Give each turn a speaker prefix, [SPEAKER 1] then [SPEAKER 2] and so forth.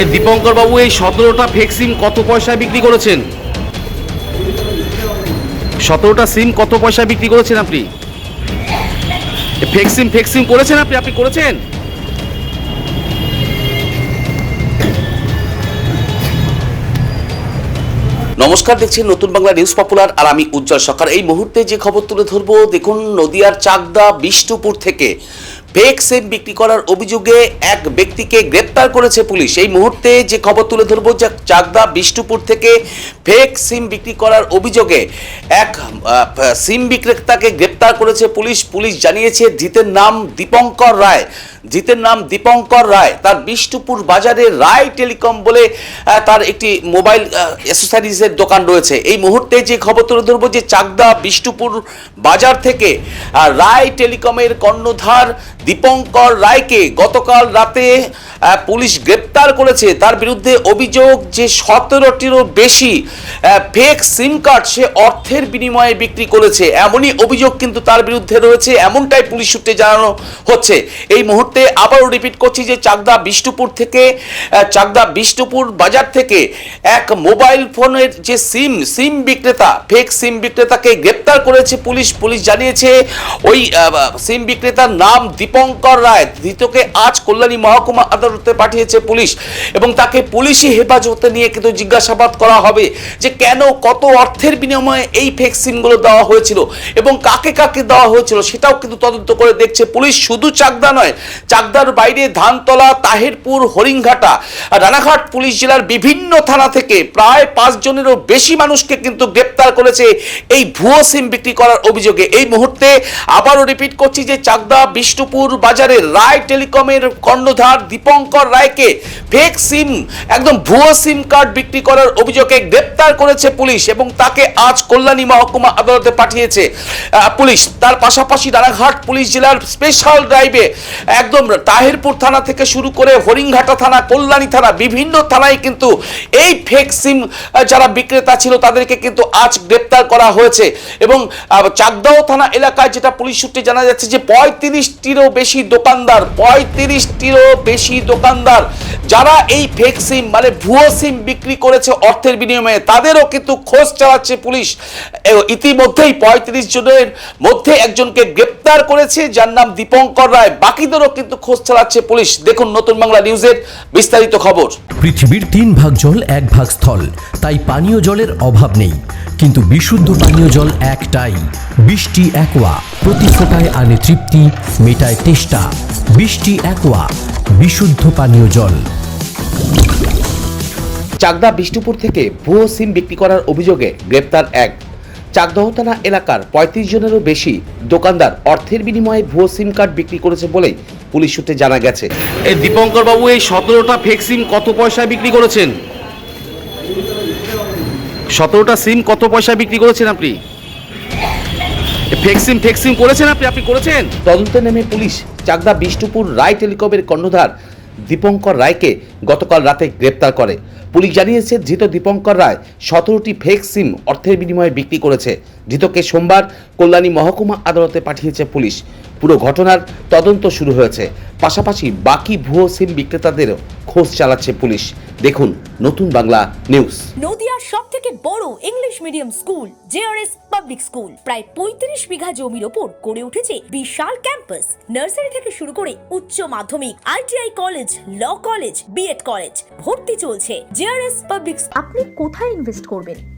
[SPEAKER 1] এই দীপঙ্কর বাবু, এই সতেরোটা ফেক সিম কত পয়সায় বিক্রি করেছেন? সতেরোটা সিম কত পয়সায় বিক্রি করেছেন আপনি? ফেক সিম ফেক সিম করেছেন আপনি? আপনি করেছেন? নমস্কার দেখছি নতুন বাংলা নিউজ পপুলার আর আমি উজ্জ্বল সরকার। এই মুহূর্তে যে খবর তুলে ধরবো, দেখুন নদিয়ার চাকদা, বিষ্ণুপুর থেকে। ফেক সিম বিক্রি করার অভিযোগে এক ব্যক্তিকে গ্রেপ্তার করেছে পুলিশ। এই মুহূর্তে যে খবর তুলে ধরবো, যে চাকদা বিষ্ণুপুর থেকে ফেক সিম বিক্রি করার অভিযোগে এক সিম বিক্রেতাকে গ্রেপ্তার করেছে পুলিশ। পুলিশ জানিয়েছে ধৃতের নাম দীপঙ্কর রায়। জিতের নাম দীপঙ্কর রায়। তার বিষ্ণুপুর বাজারে রায় টেলিকম বলে তার একটি মোবাইল অ্যাসেসরিজের দোকান রয়েছে। এই মুহূর্তে যে খবর তুলে ধরবো, যে চাকদা বিষ্ণুপুর বাজার থেকে রায় টেলিকমের কর্ণধার দীপঙ্কর রায়কে গতকাল রাতে পুলিশ গ্রেপ্তার করেছে। তার বিরুদ্ধে অভিযোগ যে সতেরোটিরও বেশি ফেক সিম কার্ড সে অর্থের বিনিময়ে বিক্রি করেছে। এমনই অভিযোগ কিন্তু তার বিরুদ্ধে রয়েছে। এমনটাই পুলিশ সূত্রে জানানো হচ্ছে। এই মুহূর্তে আবারও রিপিট করছি যে চাকদা বিষ্ণুপুর থেকে চাকদা বিষ্ণুপুর বাজার থেকে এক মোবাইল ফোনের যে সিম সিম বিক্রেতা ফেক সিম বিক্রেতাকে গ্রেপ্তার করেছে পুলিশ। পুলিশ জানিয়েছে, ওই সিম বিক্রেতার নাম দীপঙ্কর রায়, ধৃতকে আজ কল্যাণী মহকুমা আদালতে পাঠিয়েছে পুলিশ এবং তাকে পুলিশি হেফাজতে নিয়ে কিন্তু জিজ্ঞাসাবাদ করা হবে যে কেন, কত অর্থের বিনিময়ে এই ফেক সিমগুলো দেওয়া হয়েছিল এবং কাকে কাকে দেওয়া হয়েছিল সেটাও কিন্তু তদন্ত করে দেখছে পুলিশ। শুধু চাকদা নয়, চাকদার বাইরে ধানতলা, তাহিরপুর হরিংঘাটা রানাঘাট পুলিশ জেলার বিভিন্ন থানা থেকে প্রায় পাঁচ জনেরও বেশি মানুষকে কিন্তু গ্রেপ্তার করেছে এই ভুয়ো সিম বিক্রি করার অভিযোগে। এই মুহূর্তে আবারও রিপিট করছি যে চাকদা, বিষ্ণুপুর বাজারের রায় টেলিকমের কর্ণধার দীপঙ্কর রায়কে ফেক সিম একদম ভুয়ো সিম কার্ড বিক্রি করার অভিযোগে গ্রেপ্তার করেছে পুলিশ এবং তাকে আজ কল্যাণী মহকুমা আদালতে পাঠিয়েছে। পুলিশ তার পাশাপাশি রানাঘাট পুলিশ জেলার স্পেশাল ড্রাইভে একদম তাহিরপুর থানা থেকে শুরু করে হরিংঘাটা থানা, কল্যাণী থানা, বিভিন্ন থানায় কিন্তু এই ফেক সিম যারা বিক্রেতা ছিল তাদেরকে কিন্তু আজ গ্রেপ্তার করা হয়েছে। এবং চাকদাও থানা এলাকায় যেটা পুলিশ সূত্রে জানা যাচ্ছে যে পঁয়ত্রিশটিরও বেশি দোকানদার, পঁয়ত্রিশটিরও বেশি দোকানদার। যারা এই ফেক সিম মানে ভুয়ো সিম বিক্রি করেছে অর্থের বিনিময়ে, তাদেরও কিন্তু খোঁজ চালাচ্ছে পুলিশ। ইতিমধ্যেই পঁয়ত্রিশ জনের মধ্যে একজনকে গ্রেপ্তার করেছে, যার নাম দীপঙ্কর রায়। বাকিদেরও কিন্তু খোঁজ চালাচ্ছে পুলিশ। দেখুন নতুন বাংলা নিউজের বিস্তারিত খবর।
[SPEAKER 2] পৃথিবীর তিন ভাগ জল, এক ভাগ স্থল। তাই পানীয় জলের অভাব নেই। কিন্তু বিশুদ্ধ পানীয় জল একটাই। বৃষ্টি, একোয়া, প্রতি ফোটায় আনে তৃপ্তি, মেটায় তেষ্টা বৃষ্টি একোয়া বিশুদ্ধ পানীয় জল।
[SPEAKER 1] চাকদা বিষ্ণুপুর থেকে ভুয়ো সিম বিক্রি করার অভিযোগে গ্রেপ্তার এক। চাকদহ থানা এলাকার পঁয়ত্রিশ জনেরও বেশি দোকানদার অর্থের বিনিময়ে ভুয়ো সিম কার্ড বিক্রি করেছে বলেই পুলিশ সূত্রে জানা গেছে। এই দীপঙ্কর বাবু এই সতেরোটা ফেক সিম কত পয়সায় বিক্রি করেছেন? সতেরোটা সিম কত পয়সায় বিক্রি করেছেন আপনি? ফেক সিম করেছেন আপনি? আপনি করেছেন? তদন্তে নেমে পুলিশ চাকদা বিষ্ণুপুর রায় টেলিকমের কর্ণধার দীপঙ্কর রায়কে গতকাল রাতে গ্রেপ্তার করে। পুলিশ জানিয়েছে, ধৃত দীপঙ্কর রায় সতেরোটি ফেক সিম অর্থের বিনিময়ে বিক্রি করেছে। ধৃতকে সোমবার কল্যাণী মহকুমা আদালতে পাঠিয়েছে পুলিশ। পুরো ঘটনার তদন্ত শুরু হয়েছে। পাশাপাশি বাকি ভুয়ো সিম বিক্রেতাদেরও খোঁজ চালাচ্ছে পুলিশ। দেখুন নতুন বাংলা নিউজ।
[SPEAKER 3] নদিয়ার সব থেকে বড় English medium school JRS public school. প্রায় পঁয়ত্রিশ বিঘা জমির ওপর গড়ে উঠেছে বিশাল ক্যাম্পাস। নার্সারি থেকে শুরু করে উচ্চ মাধ্যমিক ITI college law college BEd college ভর্তি চলছে জেআরএস পাবলিক
[SPEAKER 4] আপনি কোথায় ইনভেস্ট করবেন?